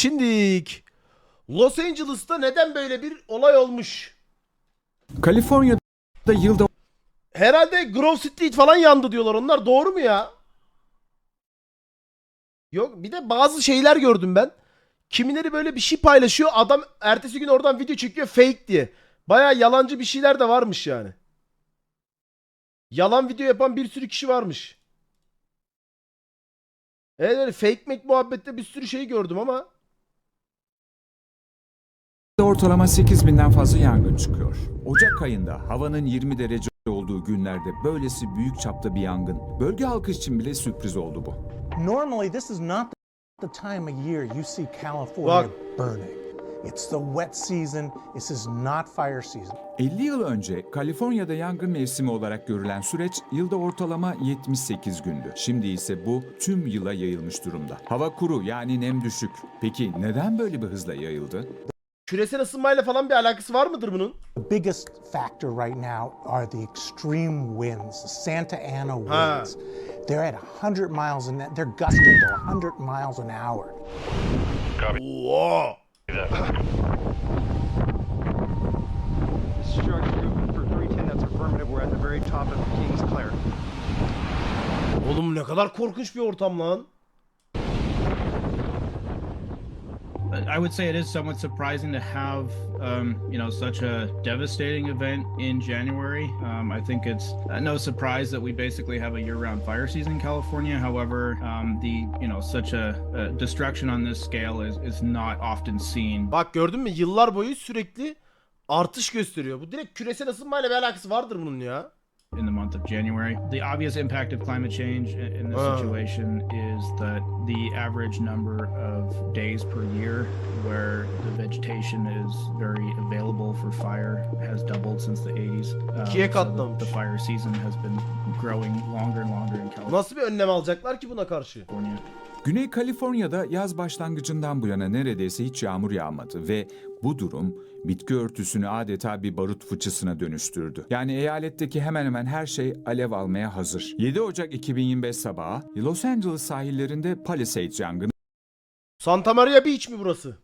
Şimdilik Los Angeles'ta neden böyle bir olay olmuş? Kaliforniya'da yılda Herhalde Grove Street falan yandı diyorlar. Onlar doğru mu ya? Yok bir de bazı şeyler gördüm ben. Kimileri böyle bir şey paylaşıyor. Adam ertesi gün oradan video çekiyor fake diye. Baya yalancı bir şeyler de varmış yani. Yalan video yapan bir sürü kişi varmış. Evet öyle fake make muhabbette bir sürü şey gördüm ama. Ortalama 8000'den fazla yangın çıkıyor. Ocak ayında havanın 20 derece olduğu günlerde böylesi büyük çapta bir yangın. Bölge halkı için bile sürpriz oldu bu. Normally, this is not the time of year you see California Bak. burning. It's the wet season. This is not fire season. 50 yıl önce Kaliforniya'da yangın mevsimi olarak görülen süreç yılda ortalama 78 gündü. Şimdi ise bu tüm yıla yayılmış durumda. Hava kuru yani nem düşük. Peki neden böyle bir hızla yayıldı? Küresel ısınmayla falan bir alakası var mıdır bunun? The biggest factor right now are the extreme winds, the Santa Ana Ha. winds. They're at 100 miles an they're gusting to 100 miles an hour. Oo. Discharge group for 310, that's affirmative. We're at the very top of Kings Clear. Oğlum ne kadar korkunç bir ortam lan. I would say it is somewhat surprising to have, um, you know, such a devastating event in January. Um, I think it's uh, no surprise that we basically have a year-round fire season in California. However, um, the you know such a, a destruction on this scale is is not often seen. Bak gördün mü yıllar boyu sürekli artış gösteriyor. Bu direkt küresel ısınmayla bir alakası vardır bunun ya. In the month of January. The obvious impact of climate change in this situation is that the average number of days per year where the vegetation is very available for fire has doubled since the 80s. Um, so the- the fire season has been growing longer and longer in California. Nasıl bir önlem alacaklar ki buna karşı? Güney Kaliforniya'da yaz başlangıcından bu yana neredeyse hiç yağmur yağmadı ve bu durum bitki örtüsünü adeta bir barut fıçısına dönüştürdü. Yani eyaletteki hemen hemen her şey alev almaya hazır. 7 Ocak 2025 sabahı Los Angeles sahillerinde Palisades yangını Santa Maria Beach mi burası?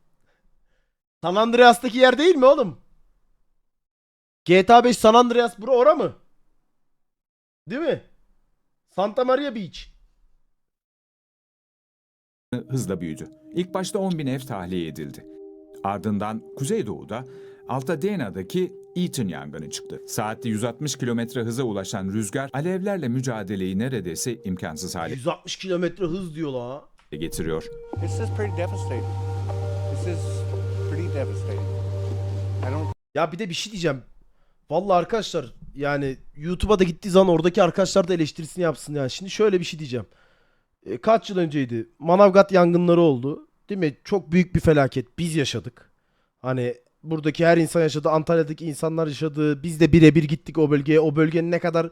San Andreas'taki yer değil mi oğlum? GTA 5 San Andreas bura ora mı? Değil mi? Santa Maria Beach. Hızla büyüdü. İlk başta 10 bin ev tahliye edildi. Ardından Kuzeydoğu'da Altadena'daki Eaton yangını çıktı. Saatte 160 kilometre hıza ulaşan rüzgar alevlerle mücadeleyi neredeyse imkansız hale 160 kilometre hız diyor la. getiriyor. This is pretty devastating. This is pretty devastating. I don't Ya bir de bir şey diyeceğim. Vallahi arkadaşlar yani YouTube'a da gittiği zaman oradaki arkadaşlar da eleştirisini yapsın yani. Şimdi şöyle bir şey diyeceğim. E, kaç yıl önceydi? Manavgat yangınları oldu. Değil mi? Çok büyük bir felaket. Biz yaşadık. Hani buradaki her insan yaşadı. Antalya'daki insanlar yaşadı. Biz de birebir gittik o bölgeye. O bölgenin ne kadar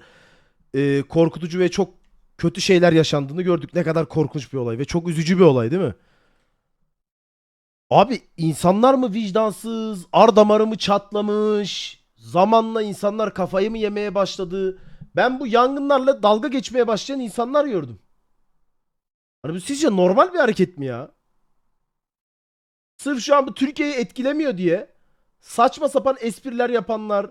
e, korkutucu ve çok kötü şeyler yaşandığını gördük. Ne kadar korkunç bir olay ve çok üzücü bir olay değil mi? Abi insanlar mı vicdansız, ar damarı mı çatlamış, zamanla insanlar kafayı mı yemeye başladı? Ben bu yangınlarla dalga geçmeye başlayan insanlar gördüm. Hani bu sizce normal bir hareket mi ya? Sırf şu an bu Türkiye'yi etkilemiyor diye saçma sapan espriler yapanlar,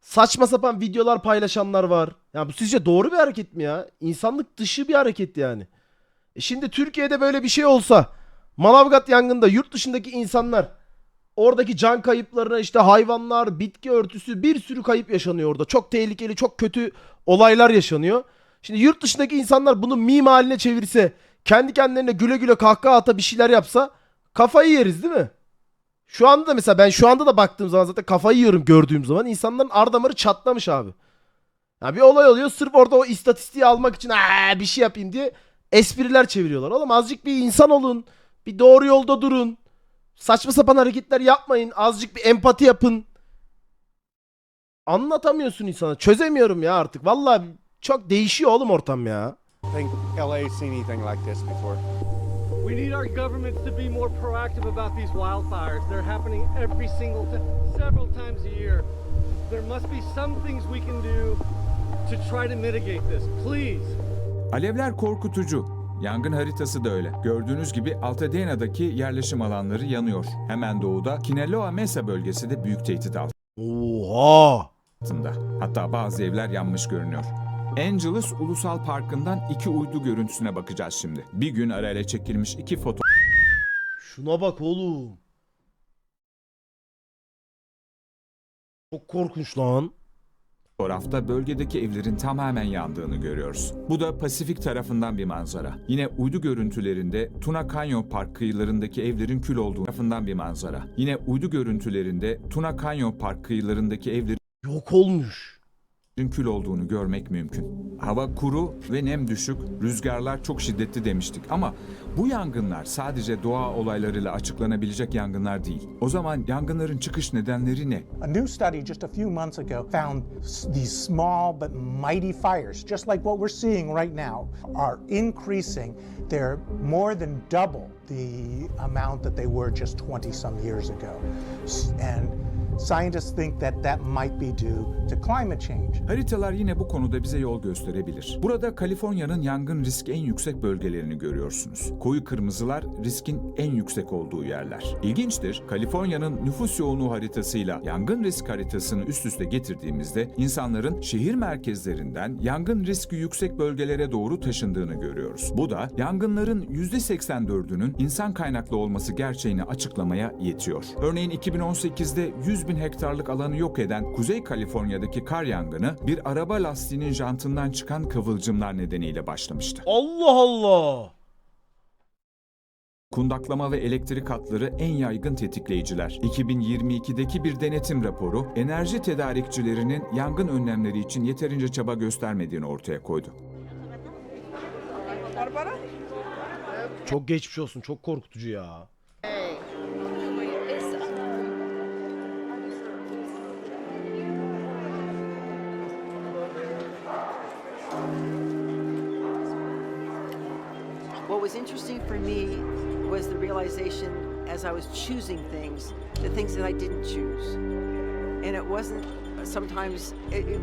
saçma sapan videolar paylaşanlar var. Ya bu sizce doğru bir hareket mi ya? İnsanlık dışı bir hareket yani. E şimdi Türkiye'de böyle bir şey olsa Manavgat yangında yurt dışındaki insanlar oradaki can kayıplarına işte hayvanlar, bitki örtüsü bir sürü kayıp yaşanıyor orada. Çok tehlikeli, çok kötü olaylar yaşanıyor. Şimdi yurt dışındaki insanlar bunu meme haline çevirse, kendi kendilerine güle güle kahkaha ata bir şeyler yapsa kafayı yeriz değil mi? Şu anda da mesela ben şu anda da baktığım zaman zaten kafayı yiyorum gördüğüm zaman insanların ar damarı çatlamış abi. Ya bir olay oluyor sırf orada o istatistiği almak için "Aa, bir şey yapayım diye espriler çeviriyorlar. Oğlum azıcık bir insan olun. Bir doğru yolda durun. Saçma sapan hareketler yapmayın. Azıcık bir empati yapın. Anlatamıyorsun insana. Çözemiyorum ya artık. Vallahi çok değişiyor oğlum ortam ya. Think LA's seen anything like this before. We need our governments to be more proactive about these wildfires. They're happening every single time, several times a year. There must be some things we can do to try to mitigate this. Please. Alevler korkutucu Yangın haritası da öyle. Gördüğünüz gibi Altadena'daki yerleşim alanları yanıyor. Hemen doğuda Kinaloa Mesa bölgesi de büyük tehdit Oha. altında. Hatta bazı evler yanmış görünüyor. Angeles Ulusal Parkı'ndan iki uydu görüntüsüne bakacağız şimdi. Bir gün arayla çekilmiş iki foto Şuna bak oğlum. Çok korkunç lan. Fotoğrafta bölgedeki evlerin tamamen yandığını görüyoruz. Bu da Pasifik tarafından bir manzara. Yine uydu görüntülerinde Tuna Canyon Park kıyılarındaki evlerin kül olduğu tarafından bir manzara. Yine uydu görüntülerinde Tuna Canyon Park kıyılarındaki evlerin Yok olmuş. Kül olduğunu görmek mümkün. Hava kuru ve nem düşük, rüzgarlar çok şiddetli demiştik ama bu yangınlar sadece doğa olaylarıyla açıklanabilecek yangınlar değil. O zaman yangınların çıkış nedenleri ne? A new study just a few months ago found these small but mighty fires, just like what we're seeing right now, are increasing. They're more than double the amount that they were just 20 some years ago. And scientists think that that might be due to climate change. Haritalar yine bu konuda bize yol gösterebilir. Burada Kaliforniya'nın yangın riski en yüksek bölgelerini görüyorsunuz. Koyu kırmızılar riskin en yüksek olduğu yerler. İlginçtir, Kaliforniya'nın nüfus yoğunluğu haritasıyla yangın risk haritasını üst üste getirdiğimizde insanların şehir merkezlerinden yangın riski yüksek bölgelere doğru taşındığını görüyoruz. Bu da yangınların %84'ünün insan kaynaklı olması gerçeğini açıklamaya yetiyor. Örneğin 2018'de 100 bin hektarlık alanı yok eden Kuzey Kaliforniya'daki kar yangını bir araba lastiğinin jantından çıkan kıvılcımlar nedeniyle başlamıştı. Allah Allah. Kundaklama ve elektrik hatları en yaygın tetikleyiciler. 2022'deki bir denetim raporu enerji tedarikçilerinin yangın önlemleri için yeterince çaba göstermediğini ortaya koydu. Çok geçmiş olsun. Çok korkutucu ya. What was interesting for me was the realization as I was choosing things, the things that I didn't choose. And it wasn't sometimes it, it,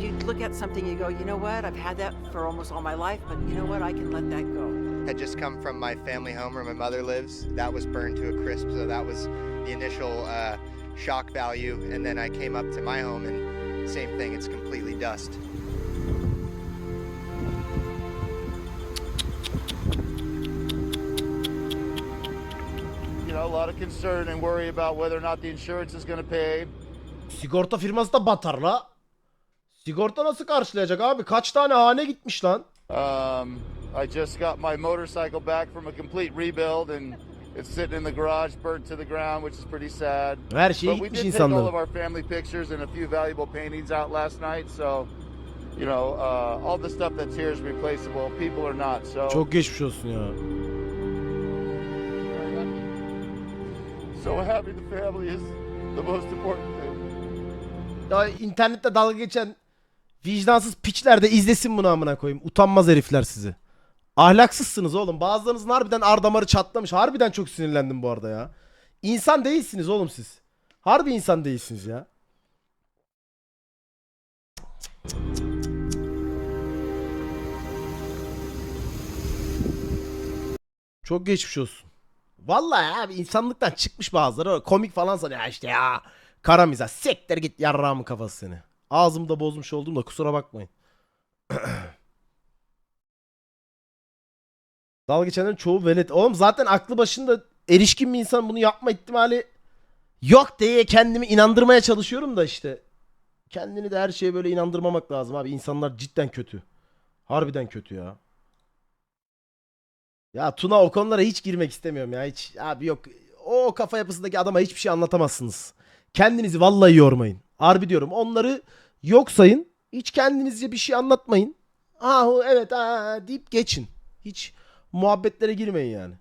you'd look at something, you go, you know what, I've had that for almost all my life, but you know what, I can let that go. had just come from my family home where my mother lives. That was burned to a crisp, so that was the initial uh, shock value. And then I came up to my home, and same thing, it's completely dust. A lot of concern and worry about whether or not the insurance is going to pay. Sigorta firması da batar la. Sigorta nasıl karşılayacak abi? Kaç tane hane gitmiş lan? Um, I just got my motorcycle back from a complete rebuild, and it's sitting in the garage, burnt to the ground, which is pretty sad. Her şey but we gitmiş did take all of insanların. our family pictures and a few valuable paintings out last night, so. You know, uh, all the stuff that's here is replaceable. People are not. So, Çok geçmiş olsun ya. So having the family is the most important thing. Ya internette dalga geçen vicdansız piçler de izlesin bunu amına koyayım. Utanmaz herifler sizi. Ahlaksızsınız oğlum. Bazılarınızın harbiden ar damarı çatlamış. Harbiden çok sinirlendim bu arada ya. İnsan değilsiniz oğlum siz. Harbi insan değilsiniz ya. Çok geçmiş olsun. Vallahi abi insanlıktan çıkmış bazıları. Komik falan sanıyor ya işte ya. Kara mizah. Sektir git yarrağımın kafası seni. Ağzımda bozmuş oldum da kusura bakmayın. Dalga geçenlerin çoğu velet. Oğlum zaten aklı başında erişkin bir insan bunu yapma ihtimali yok diye kendimi inandırmaya çalışıyorum da işte. Kendini de her şeye böyle inandırmamak lazım abi. İnsanlar cidden kötü. Harbiden kötü ya. Ya Tuna o konulara hiç girmek istemiyorum ya. Hiç abi yok. O kafa yapısındaki adama hiçbir şey anlatamazsınız. Kendinizi vallahi yormayın. Harbi diyorum. Onları yok sayın. Hiç kendinizce bir şey anlatmayın. Ah evet ha deyip geçin. Hiç muhabbetlere girmeyin yani.